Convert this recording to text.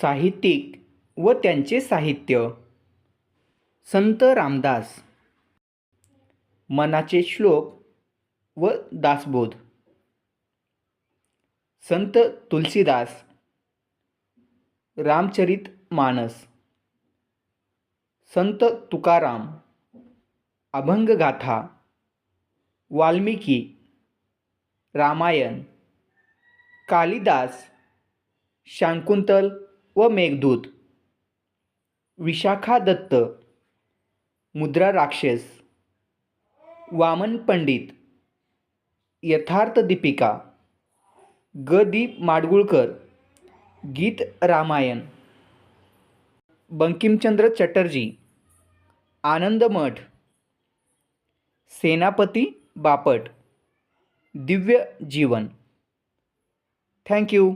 साहित्यिक व त्यांचे साहित्य. संत रामदास. मनाचे श्लोक व दासबोध. संत तुलसीदास. रामचरित मानस. संत तुकाराम. अभंगगाथा वाल्मिकी. रामायण. कालिदास. शांकुंतल व मेघदूत. विशाखा दत्त मुद्रा राक्षस वामन पंडित यथार्थ दीपिका ग दीप माडगुळकर गीत रामायण बंकिमचंद्र चटर्जी आनंद मठ सेनापती बापट दिव्य जीवन. थँक्यू